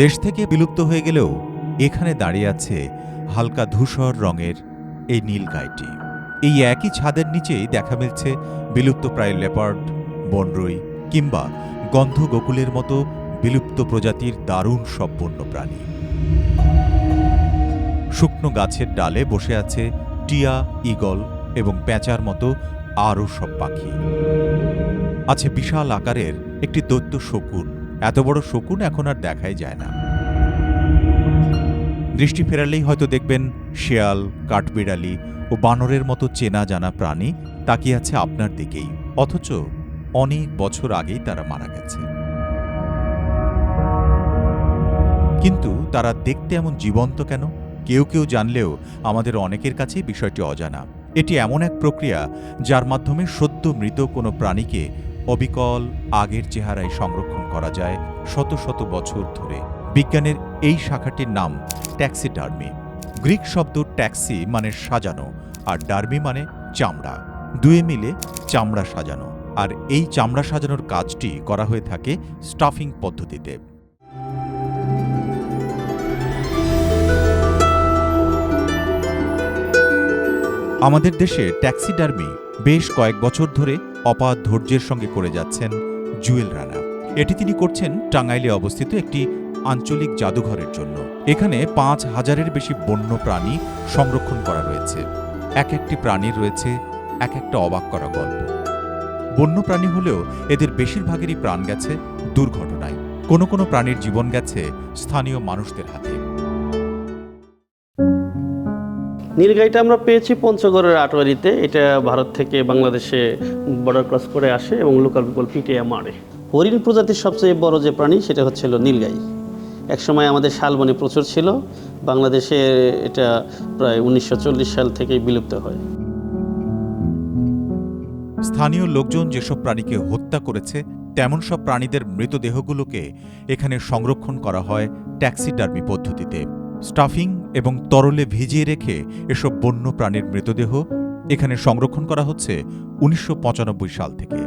দেশ থেকে বিলুপ্ত হয়ে গেলেও এখানে দাঁড়িয়ে আছে হালকা ধূসর রঙের এই নীল গাইটি এই একই ছাদের নিচেই দেখা মিলছে বিলুপ্তপ্রায় লেপার্ড, বনরুই কিংবা গন্ধ গোকুলের মতো বিলুপ্ত প্রজাতির দারুণ বন্য প্রাণী। শুকনো গাছের ডালে বসে আছে টিয়া, ঈগল এবং প্যাঁচার মতো আরও সব পাখি। আছে বিশাল আকারের একটি দৈত্য শকুন। এত বড় শকুন এখন আর দেখাই যায় না। দৃষ্টি ফেরালেই হয়তো দেখবেন শেয়াল, কাঠবিড়ালি ও বানরের মতো চেনা জানা প্রাণী তাকিয়ে আছে আপনার দিকেই। অথচ অনেক বছর আগেই তারা মারা গেছে। কিন্তু তারা দেখতে এমন জীবন্ত কেন? কেউ কেউ জানলেও আমাদের অনেকের কাছেই বিষয়টি অজানা। এটি এমন এক প্রক্রিয়া যার মাধ্যমে সদ্য মৃত কোনো প্রাণীকে অবিকল আগের চেহারায় সংরক্ষণ করা যায় শত শত বছর ধরে। বিজ্ঞানের এই শাখাটির নাম ট্যাক্সিডার্মি। গ্রিক শব্দ ট্যাক্সি মানে সাজানো আর ডার্মি মানে চামড়া। দুয়ে মিলে চামড়া সাজানো আর এই চামড়া সাজানোর কাজটি করা হয়ে থাকে স্টাফিং পদ্ধতিতে। আমাদের দেশে ট্যাক্সিডার্মি বেশ কয়েক বছর ধরে অপার ধৈর্যের সঙ্গে করে যাচ্ছেন জুয়েল রানা। এটি তিনি করছেন টাঙ্গাইলে অবস্থিত একটি আঞ্চলিক জাদুঘরের জন্য। এখানে পাঁচ হাজারের বেশি বন্য প্রাণী সংরক্ষণ করা রয়েছে। এক একটি প্রাণীর রয়েছে, এক একটা অবাক করা গল্প। বন্য প্রাণী হলেও এদের বেশিরভাগেরই প্রাণ গেছে দুর্ঘটনায়। কোনো কোনো প্রাণীর জীবন গেছে স্থানীয় মানুষদের হাতে। নীলগাইটা আমরা পেয়েছি পঞ্চগড়ের আটোয়ারিতে। এটা ভারত থেকে বাংলাদেশে বর্ডার ক্রস করে আসে এবং লোকাল পিপল পিটিয়ে মারে। হরিণ প্রজাতির সবচেয়ে বড় যে প্রাণী, সেটা হচ্ছিল নীলগাই। একসময় আমাদের শালবনে প্রচুর ছিল। বাংলাদেশে এটা প্রায় উনিশশো চল্লিশ সাল থেকেই বিলুপ্ত হয়। স্থানীয় লোকজন যেসব প্রাণীকে হত্যা করেছে, তেমন সব প্রাণীদের মৃতদেহগুলোকে এখানে সংরক্ষণ করা হয় ট্যাক্সিডার্মি পদ্ধতিতে। স্টাফিং এবং তরলে ভিজিয়ে রেখে এসব বন্য প্রাণীর মৃতদেহ এখানে সংরক্ষণ করা হচ্ছে উনিশশো পঁচানব্বই সাল থেকে।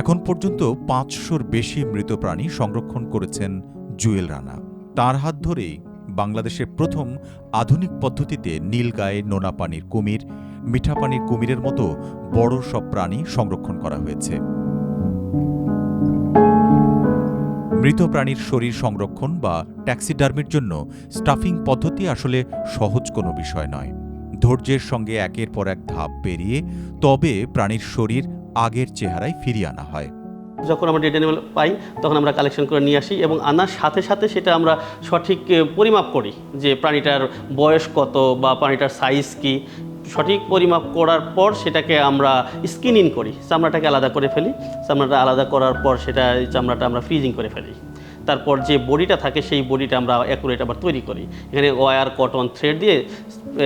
এখন পর্যন্ত পাঁচশোর বেশি মৃত প্রাণী সংরক্ষণ করেছেন জুয়েল রানা। তার হাত ধরেই বাংলাদেশের প্রথম আধুনিক পদ্ধতিতে নীলগায়ে নোনা পানির কুমির, মিঠা পানির কুমিরের মতো বড় সব প্রাণী সংরক্ষণ করা হয়েছে। মৃত প্রাণীর শরীর সংরক্ষণ বা ট্যাক্সিডার্মির জন্য স্টাফিং পদ্ধতি আসলে সহজ কোনো বিষয় নয়। ধৈর্যের সঙ্গে একের পর এক ধাপ পেরিয়ে তবে প্রাণীর শরীর আগের চেহারায় ফিরিয়ে আনা হয়। যখন আমরা ডেড অ্যানিমেল পাই, তখন আমরা কালেকশন করে নিয়ে আসি এবং আনার সাথে সাথে সেটা আমরা সঠিক পরিমাপ করি যে প্রাণীটার বয়স কত বা প্রাণীটার সাইজ কি। সঠিক পরিমাপ করার পর সেটাকে আমরা স্কিন ইন করি। চামড়াটাকে আলাদা করে ফেলি। চামড়াটা আলাদা করার পর সেটা চামড়াটা আমরা ফ্রিজিং করে ফেলি। তারপর যে বডিটা থাকে, সেই বডিটা আমরা অ্যাকুরেট আবার তৈরি করি। এখানে ওয়ার কটন থ্রেড দিয়ে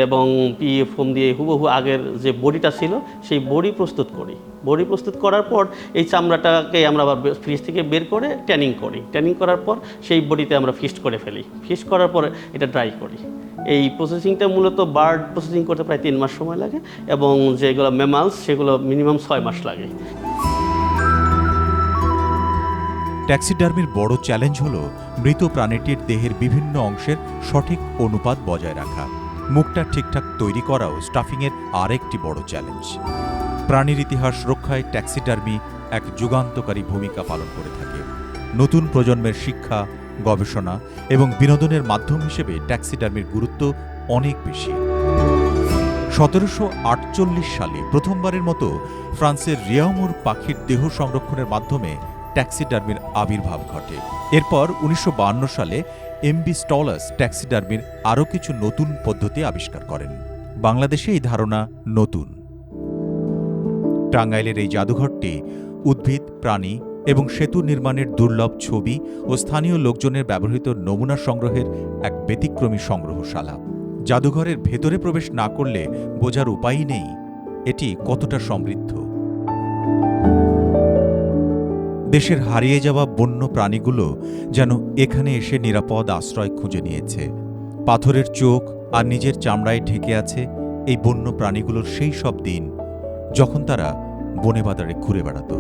এবং পিএ ফোম দিয়ে হুবহু আগের যে বডিটা ছিল, সেই বডি প্রস্তুত করি। বডি প্রস্তুত করার পর এই চামড়াটাকে আমরা আবার ফ্রিজ থেকে বের করে ট্যানিং করি। ট্যানিং করার পর সেই বডিতে আমরা ফিস্ট করে ফেলি। ফিস্ট করার পর এটা ড্রাই করি। এই প্রসেসিংটা মূলত বার্ড প্রসেসিং করতে প্রায় তিন মাস সময় লাগে এবং যেগুলো মেমালস সেগুলো মিনিমাম ছয় মাস লাগে। ট্যাক্সিডার্মির বড় চ্যালেঞ্জ হল মৃত প্রাণীটির দেহের বিভিন্ন অংশের সঠিক অনুপাত বজায় রাখা। মুখটা ঠিকঠাক তৈরি করাও স্টাফিংয়ের আরেকটি বড় চ্যালেঞ্জ। প্রাণীর ইতিহাস রক্ষায় ট্যাক্সিডার্মি এক যুগান্তকারী ভূমিকা পালন করে থাকে। নতুন প্রজন্মের শিক্ষা, গবেষণা এবং বিনোদনের মাধ্যম হিসেবে ট্যাক্সিডার্মির গুরুত্ব অনেক বেশি। সতেরোশো আটচল্লিশ সালে প্রথমবারের মতো ফ্রান্সের রিয়ামুর পাখির দেহ সংরক্ষণের মাধ্যমে ট্যাক্সিডার্মির আবির্ভাব ঘটে। এরপর উনিশশো সালে এমবি স্টলাস ট্যাক্সিডার্মির আরও কিছু নতুন পদ্ধতি আবিষ্কার করেন। বাংলাদেশে এই ধারণা নতুন। টাঙ্গাইলের এই জাদুঘরটি উদ্ভিদ, প্রাণী এবং সেতু নির্মাণের দুর্লভ ছবি ও স্থানীয় লোকজনের ব্যবহৃত নমুনা সংগ্রহের এক ব্যতিক্রমী সংগ্রহশালা। জাদুঘরের ভেতরে প্রবেশ না করলে বোঝার উপায়ই নেই। এটি কতটা সমৃদ্ধ? দেশের হারিয়ে যাওয়া বন্য প্রাণীগুলো যেন এখানে এসে নিরাপদ আশ্রয় খুঁজে নিয়েছে। পাথরের চোখ আর নিজের চামড়ায় ঢেকে আছে এই বন্য প্রাণীগুলোর সেই সব দিন, যখন তারা বনে বাদারে ঘুরে বেড়াত।